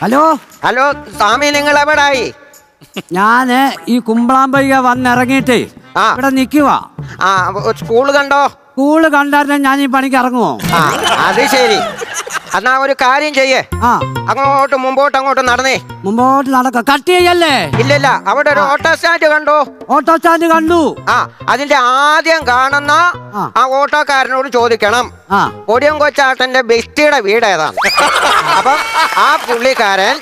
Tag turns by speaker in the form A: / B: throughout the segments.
A: Hello?
B: Hello സ്വാമി നിങ്ങൾ എവിടായി
A: ഞാൻ ഈ കുമ്പളാമ്പയ്യ വന്നിറങ്ങിയിട്ടേ
B: ആ.
A: ഇവിടെ നിൽക്കുക
B: ആ സ്കൂൾ കണ്ടോ?
A: സ്കൂൾ കണ്ടായിരുന്നെ ഞാൻ ഈ പണിക്ക് ഇറങ്ങുമോ
B: ആ അത് ശരി. എന്നാ ഒരു കാര്യം ചെയ്യേ.
A: ആ.
B: അങ്ങോട്ട് മുമ്പോട്ട് അങ്ങോട്ട് നടന്നേ.
A: മുമ്പോട്ട് നടക്ക. കട്ട് ചെയ്യല്ലേ?
B: ഇല്ലില്ല അവിടെ ഒരു ഓട്ടോ സ്റ്റാൻഡ് കണ്ടോ?
A: ഓട്ടോ സ്റ്റാൻഡ് കണ്ടു.
B: ആ അതിന്റെ ആദ്യം കാണുന്ന
A: ആ.
B: ആ ഓട്ടോക്കാരനോട് ചോദിക്കണം.
A: ആ.
B: ഒടിയം കൊച്ചാട്ടന്റെ ബെസ്റ്റിയുടെ വീട് ഏതാണ്? അപ്പം ആ പുള്ളിക്കാരൻ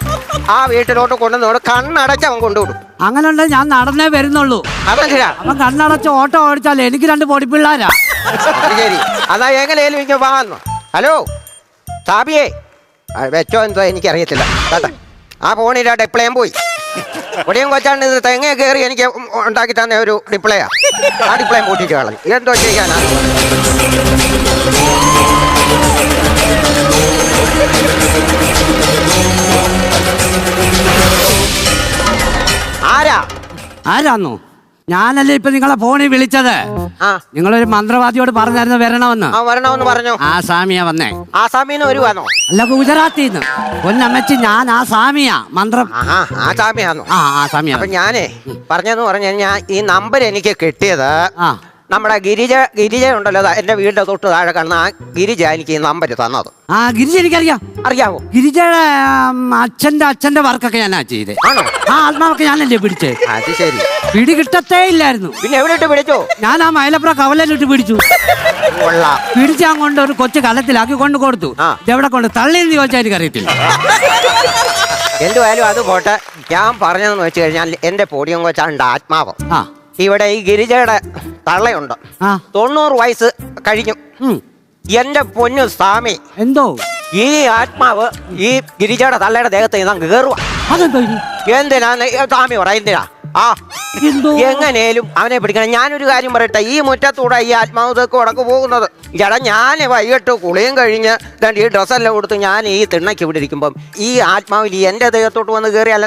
B: ആ വീട്ടിലോട്ട് കൊണ്ടുവന്നോട് കണ്ണടച്ച് അവൻ കൊണ്ടുവിടും.
A: അങ്ങനെ ഉണ്ടെങ്കിൽ ഞാൻ നടന്നേ വരുന്നുള്ളൂ.
B: അതെന്തിനാ?
A: അവൻ കണ്ണടച്ച് ഓട്ടോ ഓടിച്ചാൽ എനിക്ക് രണ്ട്
B: അത് ശരി. അതാ എങ്ങനെയാലും ഇങ്ങനെ വാന്നു ഹലോ? ആ, വെച്ചോ എന്തോ എനിക്കറിയത്തില്ല. കേട്ടോ ആ ഫോണിന്റെ ഡിപ്ലേയും പോയി. ഒടിയും കൊച്ചാണ് ഇത് തെങ്ങ കയറി എനിക്ക് ഉണ്ടാക്കി തന്ന ഒരു ഡിപ്ലേയാ. ആ ഡിപ്ലേയും പൂട്ടിച്ച് കളഞ്ഞു. എന്തോ ചെയ്യാനാ? ആരാ?
A: ആരാന്നോ? ഞാനല്ലേ ഇപ്പൊ നിങ്ങളെ ഫോണിൽ വിളിച്ചത്?
B: ആ.
A: നിങ്ങളൊരു മന്ത്രവാദിയോട് പറഞ്ഞായിരുന്നു വരണമെന്ന്.
B: ആ വരണമെന്ന് പറഞ്ഞു.
A: ആ സാമിയാ വന്നേ.
B: ആ ആസാമീന്ന് വരുവാണോ
A: അല്ല ഗുജറാത്തിന്ന്. പൊന്നമ്മച്ചി ഞാൻ ആ സാമിയാ മന്ത്രം.
B: ആഹാ ആ സാമിയാന്നോ
A: ആ ആ സാമിയാ
B: അപ്പൊ ഞാനേ പറഞ്ഞെന്ന് പറഞ്ഞു ഞാൻ ഈ നമ്പർ എനിക്ക് കിട്ടിയത്
A: ആ.
B: നമ്മുടെ ഗിരിജ ഗിരിജ ഉണ്ടല്ലോ ദാ എന്റെ വീടിന്റെ തൊട്ട് താഴെ കാണുന്ന ആ ഗിരിജ എനിക്ക് ഈ നമ്പർ തന്നത്.
A: ആ ഗിരിജ എനിക്കറിയാം.
B: അറിയാവോ?
A: ഗിരിജയുടെ അച്ഛന്റെ അച്ഛന്റെ വർക്കൊക്കെ ഞാൻ ചെയ്തേ.
B: ആണോ?
A: ആ ആത്മാവൊക്കെ ഞാനല്ലേ പിടിച്ചേ?
B: അത് ശരി.
A: പിടി കിട്ടത്തേ ഇല്ലായിരുന്നു.
B: പിന്നെ എവിടെ ഇട്ട് പിടിച്ചോ?
A: ഞാൻ ആ മൈലപ്പുറ കവലയിലിട്ട് പിടിച്ചു.
B: കൊള്ളാം.
A: കൊണ്ട് ഒരു കൊച്ചു കലത്തിലാക്കി കൊണ്ട് കൊടുത്തു.
B: ആ.
A: എവിടെ കൊണ്ട്? തള്ളിയെന്ന് ചോദിച്ചാൽ എനിക്ക് അറിയത്തില്ല
B: എന്തുവായാലും അത് പോട്ടെ. ഞാൻ പറഞ്ഞതെന്ന് വെച്ച് കഴിഞ്ഞാൽ എന്റെ പൊടിയും കൊച്ചാണ്ട് ആത്മാവ്.
A: ആ.
B: ഇവിടെ ഈ ഗിരിജയുടെ തള്ളയുണ്ട്.
A: ആ.
B: തൊണ്ണൂറ് വയസ്സ് കഴിഞ്ഞു.
A: ഉം.
B: എന്റെ പൊന്നു സ്വാമി
A: എന്തോ?
B: ഈ ആത്മാവ് ഈ ഗിരിജയുടെ തള്ളയുടെ ദേഹത്ത് ഇതാ കയറുക
A: അതെന്തോ ഇനി?
B: എന്തിനാ സ്വാമി പറ എന്തിനാ ആ. എങ്ങനെയും അവനെ പിടിക്കണം. ഞാനൊരു കാര്യം പറയട്ടെ. ഈ മുറ്റത്തൂടെ ഈ ആത്മാവ് ഇതൊക്കെ ഉടക്ക് പോകുന്നത്. ചേട്ടാ ഞാൻ വൈകിട്ട് കുളിയും കഴിഞ്ഞ് ദാണ്ട് ഈ ഡ്രസ്സെല്ലാം കൊടുത്ത് ഞാൻ ഈ തിണ്ണയ്ക്ക് ഇവിടെ ഇരിക്കുമ്പം ഈ ആത്മാവിൽ എന്റെ ദേഹത്തോട്ട് വന്ന് കയറിയല്ല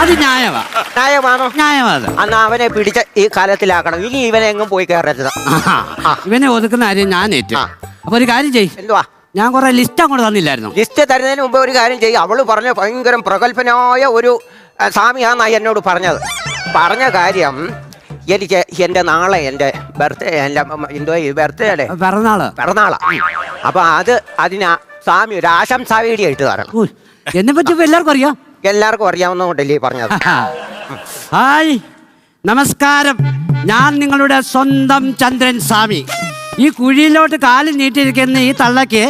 A: അത് ന്യായമാ
B: ന്യായമാണോ?
A: ന്യായമാ
B: അന്ന് അവനെ പിടിച്ച ഈ കാലത്തിലാക്കണം. ഇനി ഇവനെ എങ്ങും പോയി കയറരുത്.
A: ഇവനെ ഒതുക്കുന്ന കാര്യം ഞാൻ ഏറ്റു.
B: ആ.
A: അപ്പൊ ഒരു കാര്യം ചെയ്യും.
B: എന്തുവാ?
A: ഞാൻ കുറെ ലിസ്റ്റ് അങ്ങോട്ട് തന്നില്ലായിരുന്നു.
B: ലിസ്റ്റ് തരുന്നതിന് മുമ്പ് ഒരു കാര്യം ചെയ്യും. അവൾ പറഞ്ഞ ഭയങ്കര പ്രഗത്ഭനായ ഒരു സ്വാമിയാന്നായി എന്നോട് പറഞ്ഞത്. പറഞ്ഞ കാര്യം എനിക്ക് എന്റെ നാളെ എന്റെ ബർത്ത്ഡേ എന്റെ എന്തോ ബർത്ത്ഡേ അല്ലേ?
A: പിറന്നാൾ.
B: പിറന്നാളാ. അപ്പൊ അത് അതിന് സ്വാമി ഒരു ആശംസാ വീഡിയോ ഇട്ട് തരണം.
A: ഉയ്, എന്നെ പറ്റി ഇപ്പൊ എല്ലാവർക്കും അറിയാം?
B: എല്ലാവർക്കും അറിയാവുന്നതുകൊണ്ടല്ലേ ഈ പറഞ്ഞത്.
A: ഹായ്. നമസ്കാരം. ഞാൻ നിങ്ങളുടെ സ്വന്തം ചന്ദ്രൻ സ്വാമി. ഈ കുഴിയിലോട്ട് കാൽ നീട്ടിയിരിക്കുന്ന ഈ തള്ളക്ക്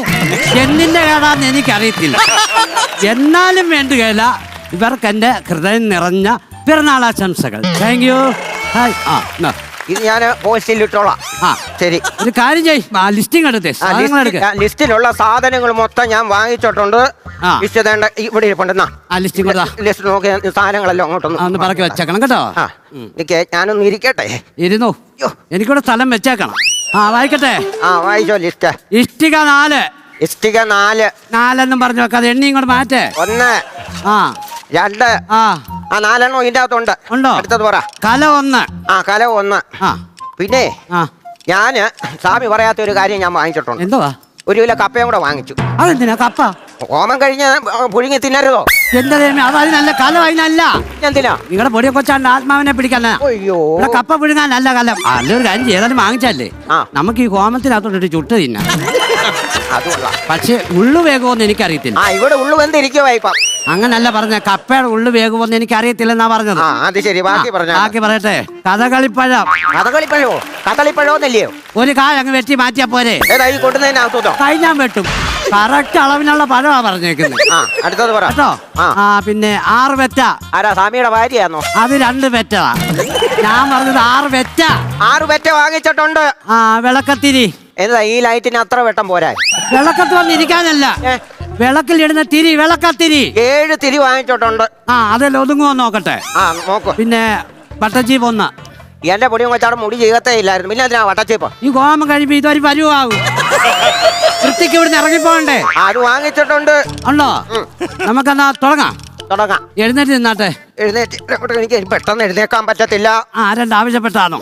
A: എന്തിന്റെ കേടാന്ന് എനിക്കറിയത്തില്ല. എന്നാലും വേണ്ട വേണ്ടുകയില്ല ഇവർക്ക് എന്റെ ഹൃദയം നിറഞ്ഞ പിറന്നാളാശംസകൾ താങ്ക് യു ഹായ് ആ എന്നാ.
B: ഇത് ഞാൻ പോസ്റ്റിൽ ഇട്ടോളാം.
A: ആ.
B: ശരി.
A: ഒരു കാര്യം ചെയ് ആ ലിസ്റ്റിംഗ് എടുത്തേ.
B: ആ,
A: സാധനങ്ങൾ എടുക്ക.
B: ആ, ലിസ്റ്റിലുള്ള സാധനങ്ങൾ മൊത്തം ഞാൻ വാങ്ങിച്ചിട്ടുണ്ട്.
A: ആ.
B: ലിസ്റ്റ് തേണ്ട ഇവിടെ ഇരിപ്പുണ്ടെന്നാ
A: ആ ലിസ്റ്റിംഗ് കൊടുത്താ.
B: ലിസ്റ്റ് നോക്കി ഞാൻ സാധനങ്ങളെല്ലാം
A: ആ, ഒന്ന്
B: അങ്ങോട്ടൊന്ന്
A: പറക്കി വെച്ചേക്കണം കേട്ടോ.
B: ആ നിക്ക് ഞാനൊന്ന് ഇരിക്കട്ടെ.
A: ഇരുന്നു?
B: അയ്യോ.
A: എനിക്കൂടെ സ്ഥലം വെച്ചേക്കണം. ആ വായിക്കട്ടെ.
B: ആ വായിച്ചോ ലിസ്റ്റ്.
A: ഇഷ്ടിക നാല്.
B: ഇഷ്ടിക നാല്.
A: നാലെന്നും പറഞ്ഞു വെക്കാതെ എണ്ണി ഇങ്ങോട്ട് മാറ്റേ.
B: ഒന്ന്
A: ആ.
B: രണ്ട്.
A: ആ.
B: ആ നാലെണ്ണം ഇതിന്റെ അകത്തുണ്ട്.
A: ഉണ്ടോ?
B: അടുത്തത് പറ.
A: കല ഒന്ന്.
B: ആ കല ഒന്ന്.
A: ആ.
B: പിന്നെ
A: ആ.
B: ഞാൻ സ്വാമി പറയാത്ത ഒരു കാര്യം ഞാൻ വാങ്ങിച്ചിട്ടുണ്ട്.
A: എന്തുവാ?
B: ഒരു കിലോ കപ്പയും കൂടെ വാങ്ങിച്ചു.
A: അതെന്തിനാ കപ്പ?
B: ഓമം കഴിഞ്ഞ പുഴുങ്ങി തിന്നരുതോ?
A: ദൈവമേ അത് അതിനല്ല കല അതിനല്ല
B: എന്തിനാ?
A: നിങ്ങളുടെ പൊടിയെ കൊച്ചാണ്ട് ആത്മാവിനെ പിടിക്കാനാ
B: അയ്യോ.
A: ഇവിടെ കപ്പ പിഴുങ്ങാനല്ല കാലം. നല്ലൊരു കാര്യം ചെയ്താലും വാങ്ങിച്ചല്ലേ?
B: ആ.
A: നമുക്ക് ഈ ഹോമത്തിനകത്തോട്ട് ചുട്ട് തിന്നാം.
B: അതുകൊള്ള
A: പക്ഷെ ഉള്ളു വേഗമൊന്നും എനിക്കറിയത്തില്ല.
B: ആ ഇവിടെ ഉള്ളു വെന്തിരിക്കുവാ ഇപ്പം.
A: അങ്ങനല്ല പറഞ്ഞ കപ്പയുടെ ഉള്ളു വേഗമൊന്നും എനിക്കറിയത്തില്ലെന്നാ പറഞ്ഞത്.
B: ആ അത് ശരി ബാക്കി പറഞ്ഞ
A: ബാക്കി പറയട്ടെ. കഥകളിപ്പഴം.
B: കഥകളിപ്പഴോ? കഥളിപ്പഴോ എന്നല്ലയോ
A: ഒരു കായ അങ്ങ് വെട്ടി മാറ്റിയാ പോരെ.
B: ഏതാ ഈ കൊണ്ടുന്നതിനകത്തോ
A: കഴിഞ്ഞാൻ വെട്ടും. കറക്റ്റ് അളവിനുള്ള പഴമാ പറഞ്ഞേക്കുന്നത്
B: ആ അടുത്തത് പറ.
A: കേട്ടോ?
B: ആ.
A: ആ പിന്നെ ആറ് വെറ്റ.
B: ആരാ സ്വാമിയുടെ ഭാര്യയാണോ
A: അത് രണ്ട് വെറ്റതാ. ഞാൻ പറഞ്ഞത് ആറ് വെറ്റ.
B: ആറ് പെറ്റ വാങ്ങിച്ചിട്ടുണ്ട്.
A: ആ വിളക്കത്തിരി.
B: എന്താ ഈ ലൈറ്റിന് അത്ര വെട്ടം പോരാ?
A: വിളക്കത്ത് വന്നിരിക്കാനല്ല
B: വിളക്കിൽ
A: വിളക്കിലിടുന്ന തിരി വിളക്കത്തിരി.
B: ഏഴ് തിരി വാങ്ങിച്ചിട്ടുണ്ട്.
A: ആ അതെല്ലാം ഒതുങ്ങുമോ നോക്കട്ടെ.
B: ആ നോക്കൂ.
A: പിന്നെ വട്ടച്ചീപ്പ് ഒന്ന്.
B: എന്റെ പൊടിയും കൊച്ചാടും മുടി ചെയ്യത്തേ ഇല്ലായിരുന്നു. പിന്നെ അതിനാ വട്ടച്ചേപ്പ്?
A: ഈ ഗോമം കഴിയുമ്പോ ഇതൊരു പരുവാകും വൃത്തിക്ക് ഇവിടുന്ന് ഇറങ്ങിപ്പോണ്ടേ
B: അത് വാങ്ങിച്ചിട്ടുണ്ട്?
A: ഉണ്ടോ. നമുക്കെന്നാ തുടങ്ങാം.
B: തുടങ്ങാം.
A: എഴുന്നേറ്റ് നിന്നാട്ടെ.
B: എഴുന്നേറ്റ്. അങ്ങോട്ട് എനിക്ക് പെട്ടെന്ന് എഴുന്നേക്കാൻ പറ്റത്തില്ല.
A: ആ ആരണ്ട് ആവശ്യപ്പെട്ടാണോ?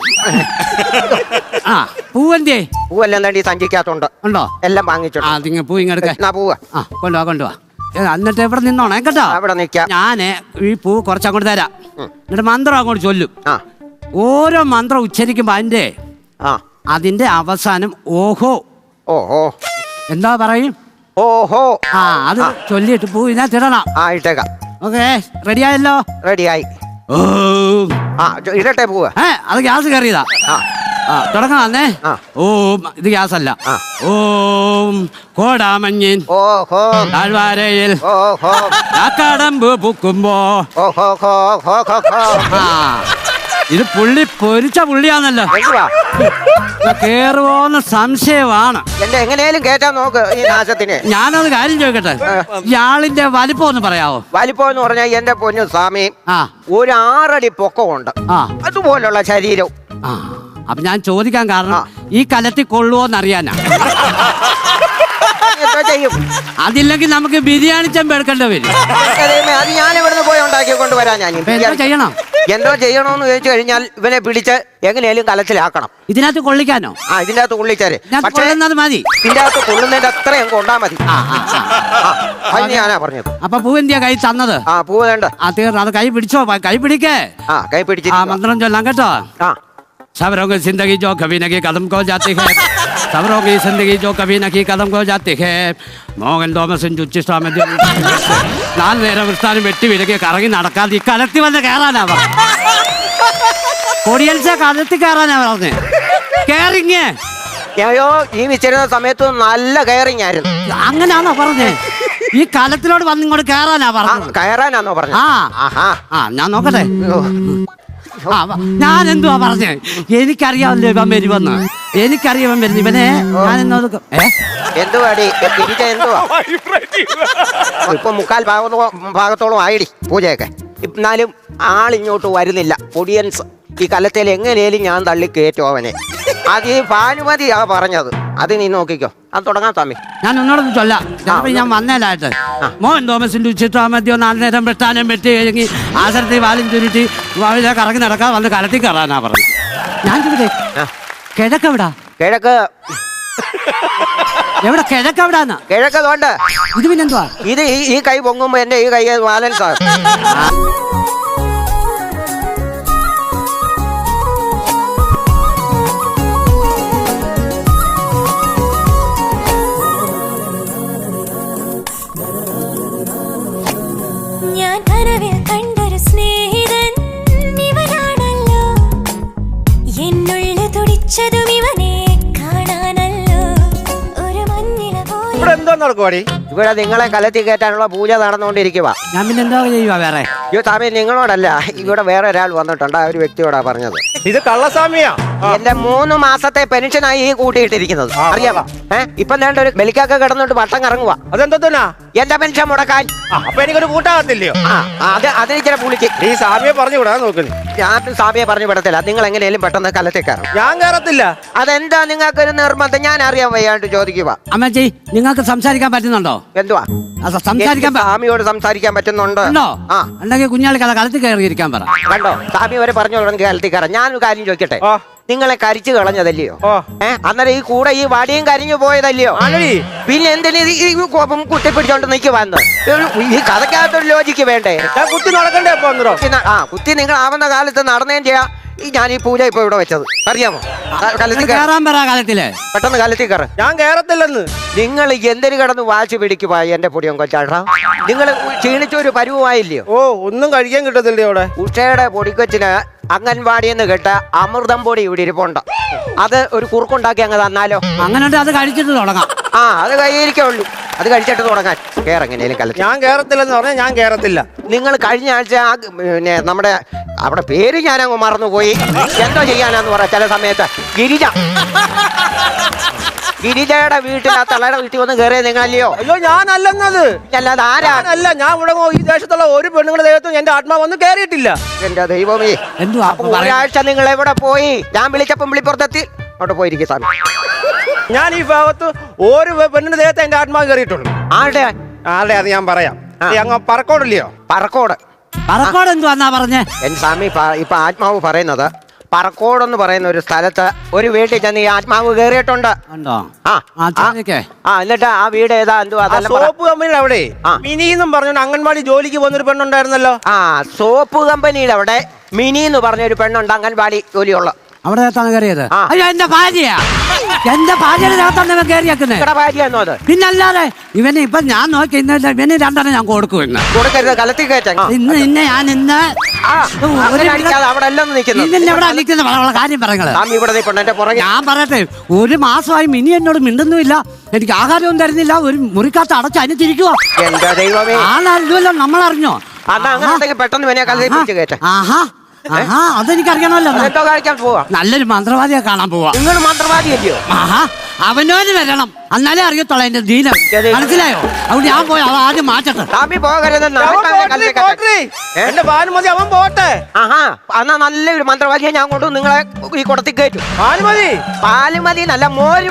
A: ആ പൂവന്റെ
B: പൂവെല്ലാം തേണ്ടി സഞ്ചിക്കാത്തുണ്ട്
A: ഉണ്ടോ?
B: എല്ലാം
A: ആ നിങ്ങൾ പൂ ഇങ്ങെടുക്ക
B: എന്നാ പൂവ്?
A: ആ കൊണ്ടുവാ കൊണ്ടുവാ. ഏ, എന്നിട്ട് ഇവിടെ നിന്നോണേ? കേട്ടോ?
B: അവിടെ നിൽക്കാം.
A: ഞാൻ ഈ പൂ കുറച്ചങ്ങോട്ട് തരാം. എന്നിട്ട് മന്ത്രം അങ്ങോട്ട് ചൊല്ലും.
B: ആ.
A: ഓരോ മന്ത്രം ഉച്ചരിക്കുമ്പോ അതിന്റെ
B: ആ.
A: അതിന്റെ അവസാനം ഓഹോ.
B: ഓഹോ.
A: എന്താ പറയും?
B: ഓഹോ.
A: ആ അത് ചൊല്ലിട്ട് പോയി ഞാൻ തിടണം
B: ആ ഇട്ടേക്കാം.
A: ഓക്കെ റെഡിയായല്ലോ?
B: റെഡിയായി.
A: റെഡി
B: ആ ചോ- ഇടട്ടെ പോവാ.
A: ഏ അത് ഗ്യാസ് കയറിയതാ.
B: ആ.
A: തുടങ്ങാന്നേ ഓ ഇത് ഗ്യാസ് അല്ല. ഓം കോടാമഞ്ഞിൻ.
B: ഓഹോ.
A: താഴ്വാരയിൽ.
B: ഓഹോ.
A: കടമ്പ് പൂക്കുമ്പോ. ആ. ഇത് പുള്ളി പൊരിച്ച പുള്ളിയാണല്ലോ
B: എന്തുവാ?
A: ഇത് കേറുവോന്ന് സംശയമാണ്.
B: എന്റെ എങ്ങനെയാലും കേറ്റാൻ നോക്ക് ഈ നാശത്തിന്.
A: ഞാനത് കാര്യം ചോദിക്കട്ടെ? ഇയാളിന്റെ വലിപ്പം ഒന്ന് പറയാവോ?
B: വലിപ്പം എന്ന് പറഞ്ഞാൽ എന്റെ പൊന്നു സ്വാമി
A: ആ.
B: ഒരു ആറടി പൊക്കമുണ്ട്.
A: ആ.
B: അതുപോലുള്ള ശരീരം
A: ആ. അപ്പൊ ഞാൻ ചോദിക്കാൻ കാരണം ഈ കലത്തിൽ കൊള്ളുവോന്ന് അറിയാനാ
B: എന്തോ ചെയ്യും
A: അതില്ലെങ്കിൽ നമുക്ക് ബിരിയാണി ചെമ്പ് എടുക്കേണ്ടി വരും
B: ദൈവമേ, അത് ഞാൻ ഇവിടുന്ന് പോയി ഉണ്ടാക്കി കൊണ്ടുവരാൻ ഞാൻ
A: അപ്പൊ എന്തോ ചെയ്യണം
B: എന്തോ ചെയ്യണമെന്ന് ചോദിച്ചു കഴിഞ്ഞാൽ ഇവനെ പിടിച്ച് എങ്ങനെയാലും കലത്തിലാക്കണം
A: ഇതിനകത്ത് കൊള്ളിക്കാനോ
B: ആ ഇതിന്റെ അകത്ത് കൊള്ളിച്ചാര്
A: ഇതിനകത്ത്
B: പക്ഷേ
A: കൊള്ളുന്നത് മതി
B: ഇതിന്റെ അകത്ത് കൊള്ളുന്നതിന്റെ അത്രയും കൊണ്ടാ മതി
A: ആ ആ ആ.
B: ആ, അത് ഞാനാ പറഞ്ഞത്
A: അപ്പൊ പൂ എന്തിയാ കൈ തന്നത്
B: ആ പൂവ് വേണ്ട
A: ആ തീർന്നു അത് കൈ പിടിച്ചോ പ- കൈ പിടിക്കേ
B: ആ കൈ
A: ആ
B: പിടിച്ചിരിക്കുക
A: മന്ത്രം ചൊല്ലാം കേട്ടോ
B: ആ
A: सबरों की जिंदगी जो कभी न की कदम को जाती है सबरों की जिंदगी जो कभी न की कदम को जाती है മോഹൻ തോമസും ചുച്ചിഷ്ടാമ നാല് നേരം വിസ്ഥാനം വെട്ടി വിലക്കി കറങ്ങി നടക്കാതെ ഈ കലത്തി വന്ന് കയറാനാ പറഞ്ഞത് കൊടിയൽച്ച കലത്തി കയറാനാ പറഞ്ഞത് കേറിങ്ങേ
B: അയ്യോ ജീവിച്ചിരുന്ന സമയത്ത് നല്ല കയറിങ് ആയിരുന്നു
A: അങ്ങനെയാണോ പറഞ്ഞേ ഈ കലത്തിലോട് വന്ന് ഇങ്ങോട്ട് കയറാനാ
B: ആ
A: പറഞ്ഞത്
B: കയറാനാന്നോ പറഞ്ഞത്
A: ആ
B: ആഹാ
A: ആ ഞാൻ നോക്കട്ടെ
B: അയ്യോ.
A: ആ വ- ഞാൻ എന്തുവാ പറഞ്ഞേ എനിക്കറിയാമല്ലോ ഇവൻ വരുമെന്ന് എനിക്കറിയാൻ വരുന്നു. ഇവനെ ഞാൻ
B: എന്തുവാടി? തിരിച്ച എന്തുവാ? ഇപ്പൊ മുക്കാൽ ഭാഗത്തോ ഭാഗത്തോളം ആയിടി പൂജയൊക്കെ. എന്നാലും ആളിങ്ങോട്ട് വരുന്നില്ല. പൊടിയൻസ് ഈ കലത്തിൽ എങ്ങനെയും ഞാൻ തള്ളി കയറ്റും അവനെ. അത് ഈ ഭാനുമതിയാ പറഞ്ഞത്. അത് നീ നോക്കിക്കോ. അത് തുടങ്ങാൻ തമ്മി
A: ഞാൻ ഒന്നോടൊന്നും ചൊല്ലാം. ഞാൻ വന്നേലായിട്ട്. മോഹൻ തോമസിന്റെ ഉച്ചിട്ടാ മതിയോ നാല് നേരം വെട്ടാനും വെട്ടി കഴിഞ്ഞ് ആസരത്തിൽ വാലും ചുരുട്ടി വാവിലെ കറങ്ങി നടക്കാൻ വന്ന് കലത്തിൽ കയറാനാ പറഞ്ഞു ഞാൻ
B: ആ.
A: കിഴക്കെവിടാ?
B: കിഴക്ക്.
A: എവിടെ? കിഴക്കെവിടാന്ന്?
B: കിഴക്ക് തോണ്ട്.
A: ഇത് പിന്നെന്തുവാ?
B: ഇത് ഈ ഈ കൈ പൊങ്ങുമ്പോ എന്റെ ഈ കൈ ബാലൻസ് ആ.
C: നടക്കുവാടി
B: ഇവിടെ നിങ്ങളെ കലത്തി കയറ്റാനുള്ള പൂജ നടന്നുകൊണ്ടിരിക്കുക
A: ഞാൻ പിന്നെ എന്താ ചെയ്യുക വേറെ?
B: അയ്യോ സ്വാമി നിങ്ങളോടല്ല. ഇവിടെ വേറെ ഒരാൾ വന്നിട്ടുണ്ട്. ആ ഒരു വ്യക്തിയോടാ പറഞ്ഞത്.
C: ഇത് കള്ളസ്വാമിയാ? ആ,
B: എന്റെ മൂന്ന് മാസത്തെ പെൻഷനായി ഈ കൂട്ടിയിട്ടിരിക്കുന്നത്. അറിയാവാ? ഏഹ് ഇപ്പൊ ഒരു ബലിക്കൊക്കെ കിടന്നിട്ട് വട്ടം കറങ്ങുക
C: അതെന്തോന്നാ
B: എന്റെ പെൻഷൻ മുടക്കാൻ.
C: ആ, അപ്പൊ എനിക്കൊരു കൂട്ടാകത്തില്ലയോ
B: ആ അത് അതിന് ചില പുളിക്ക്.
C: ഈ സാമിയെ പറഞ്ഞു വിടാൻ നോക്കുന്നു
B: ഞാൻ സാമിയെ പറഞ്ഞു വിടത്തില്ല. നിങ്ങൾ എങ്ങനെയാലും പെട്ടെന്ന് കലത്തിൽ കയറും
C: ഞാൻ കയറത്തില്ല.
B: അതെന്താ നിങ്ങൾക്ക് ഒരു നിർബന്ധം? ഞാൻ അറിയാൻ വയ്യാണ്ട് ചോദിക്കുക
A: അമ്മച്ചി നിങ്ങൾക്ക് സംസാരിക്കാൻ പറ്റുന്നുണ്ടോ?
B: എന്തുവാ?
A: അത് സംസാരിക്കാൻ
B: എനിക്ക്
A: പ-
B: സ്വാമിയോട് സംസാരിക്കാൻ പറ്റുന്നുണ്ട്.
A: ഉണ്ടോ?
B: ആ.
A: ഉണ്ടെങ്കിൽ കുഞ്ഞാളി കഥ കളത്തിൽ കയറിയിരിക്കാൻ പറ.
B: കണ്ടോ? സ്വാമി വരെ പറഞ്ഞു തുടങ്ങി കലത്തിൽ കയറാം. ഞാനൊരു കാര്യം ചോദിക്കട്ടെ?
C: ആ.
B: നിങ്ങളെ കരിച്ചു കളഞ്ഞതല്ലയോ? ഏ? അന്നേരം ഈ കൂടെ ഈ വടിയും കരിഞ്ഞു പോയതല്ലയോ? പിന്നെ എന്തിനു ഈ കോപം കുത്തിപ്പിടിച്ചോണ്ട് നിൽക്കുവാന്ന് ഈ കഥക്കകത്തൊരു ലോജിക്ക് വേണ്ടേ?
C: കുത്തി നടക്കണ്ടേ
B: ആ കുത്തി നിങ്ങൾ ആവുന്ന കാലത്ത് നടന്നേം ചെയ്യാം. ഈ ഞാൻ ഈ പൂജ ഇപ്പൊ ഇവിടെ വെച്ചത്. അറിയാമോ? ആ, കലത്തിൽ കയറ്.
A: കയറാൻ പറ കാലത്തിൽ.
B: പെട്ടെന്ന് കലത്തിൽ കയറാം
C: ഞാൻ കേറത്തില്ലെന്ന്.
B: നിങ്ങൾ എന്തിനു കിടന്ന് വാച്ച് പിടിക്കുവാ എന്റെ പൊടിയും കൊച്ചാട്ടാ? നിങ്ങൾ ക്ഷീണിച്ച ഒരു പരുവുമായില്ലയോ?
C: ഓ ഒന്നും കഴിക്കാൻ കിട്ടത്തില്ലേ അവിടെ?
B: ഉഷയുടെ പൊടിക്കൊച്ചിന് അംഗൻവാടി എന്ന് കേട്ട അമൃതം പൊടി ഇവിടെ ഇരിപ്പുണ്ട്. അത് ഒരു കുറുക്കുണ്ടാക്കി അങ്ങ് തന്നാലോ?
A: അങ്ങനെ അത് കഴിച്ചിട്ട് തുടങ്ങാം.
B: ആ അത് കയ്യിരിക്കുള്ളൂ അത് കഴിച്ചിട്ട് തുടങ്ങാൻ കേറെങ്ങനെയും കലത്തിൽ
C: ഞാൻ കേറത്തില്ലെന്ന് പറഞ്ഞാൽ ഞാൻ കേറത്തില്ല.
B: നിങ്ങൾ കഴിഞ്ഞ ആഴ്ച ആ പിന്നെ നമ്മുടെ അവിടെ പേര് ഞാൻ അങ്ങ് മറന്നുപോയി. എന്തോ ചെയ്യാനാന്ന് പറയാം. ചില സമയത്ത് ഗിരിജ. ഗിരിജയുടെ വീട്ടിൽ ആ തള്ളയുടെ വീട്ടിൽ വന്ന് കയറിയത് നിങ്ങളല്ലയോ?
C: അയ്യോ ഞാനല്ലെന്നത്.
B: അല്ലാതെ ആരാ?
C: അല്ല ഞാൻ ഇവിടെ ഈ ദേശത്തുള്ള ഒരു പെണ്ണുങ്ങളുടെ ദേഹത്തും എന്റെ ആത്മാവ് ഒന്നും കയറിയിട്ടില്ല
B: എന്റെ ദൈവമേ.
A: എന്തുവാ
B: അപ്പൊ
A: അപ്പൊ പറയാ
B: ഒരാഴ്ച നിങ്ങൾ എവിടെ പോയി? ഞാൻ വിളിച്ചപ്പം വിളിപ്പുറത്തെത്തി. അവിടെ പോയിരിക്കും സ്വാമി.
C: ഞാൻ ഈ ഭാഗത്ത് ഒരു പെണ്ണിന്റെ ദേഹത്ത് എന്റെ ആത്മാവ് കയറിയിട്ടുണ്ട്
B: ആരുടെ?
C: ആരുടെ അത് ഞാൻ പറയാം. അങ്ങ് പറക്കോടില്ലയോ?
B: പറക്കോട്.
A: പറക്കോട് എന്തുവാന്നാ പറഞ്ഞേ?
B: എൻ സ്വാമി ഇപ്പൊ ആത്മാവ് പറയുന്നത് പറക്കോട് എന്ന് പറയുന്ന ഒരു സ്ഥലത്ത് ഒരു വീട്ടിൽ ചെന്ന് ഈ ആത്മാവ് കയറിയിട്ടുണ്ട്. ആ
A: ആ ചെന്നേക്കെ
B: ആ എന്നിട്ട് ആ വീട് ഏതാ? എന്തുവാ?
C: സോപ്പ് കമ്പനി അവിടെ. മിനി എന്നും പറഞ്ഞോണ്ട് അംഗൻവാടി ജോലിക്ക് പോകുന്നൊരു പെണ്ണുണ്ടായിരുന്നല്ലോ.
B: ആ സോപ്പ് കമ്പനിയുടെ അവിടെ മിനി എന്ന് പറഞ്ഞ ഒരു പെണ്ണുണ്ട് അംഗൻവാടി ജോലിയുള്ള.
A: അവിടെ എത്താണ് കയറിയത്. അയ്യോ എന്റെ ഭാര്യയാ. എന്റെ ഭാര്യയുടെ അകത്താണ് ഇവൻ കയറിയേക്കുന്നത്
B: നിങ്ങളുടെ ഭാര്യയാണോ അത്
A: പിന്നല്ലാതെ ഇവന് ഇപ്പൊ ഞാൻ നോക്കി ഇന്ന് ഇവന് രണ്ടെണ്ണം ഞാൻ കൊടുക്കും ഇന്ന്.
B: കൊടുക്കരുത് കലത്തി കയറ്റ.
A: ഇന്ന് ഇന്ന് ഞാൻ ഇന്ന് ഒരു
B: അടിക്കാതെ അവിടെ
A: ഇവിടെ നിൽക്കുന്ന. കാര്യം
B: ഇവിടെ നിൽപ്പുണ്ട് എന്റെ പുറകെ.
A: ഞാൻ പറയട്ടെ ഒരു മാസമായി മിനി എന്നോട് മിണ്ടുന്നുമില്ല. എനിക്ക് ആഹാരവും തരുന്നില്ല. ഒരു മുറിക്കകത്ത് അടച്ച്
B: എന്റെ ദൈവമേ.
A: നമ്മളറിഞ്ഞോ?
B: അതാ അങ്ങനെ ഉണ്ടെങ്കിൽ പെട്ടെന്ന് വിനെ കലത്തി പിടിച്ച് കയറ്റ.
A: ആഹാ. ആഹാ അതെനിക്കറിയണമല്ലോ എന്നാ.
B: അതെന്തോ കാണിക്കാൻ പോവാ
A: നല്ലൊരു മന്ത്രവാദിയെ കാണാൻ പോവാ
B: നിങ്ങൾ മന്ത്രവാദിയല്ലയോ
A: ആഹാ അവനോന് വരണം എന്നാലേ അറിയത്തുള്ളൂ എന്റെ ദീനം മനസ്സിലായോ അവിടെ ഞാൻ പോയി അവ ആദ്യം മാറ്റട്ടെ.
B: ഏ?
C: എന്റെ ഭാനുമതി അവൻ പോട്ടെ
B: ആഹാ എന്നാ നല്ലൊരു മന്ത്രവാദിയെ ഞാൻ കൊണ്ടു നിങ്ങളെ ഈ കുടത്തി കയറ്റും
C: ഭാനുമതി
B: പാൽ മതി നല്ല മോര്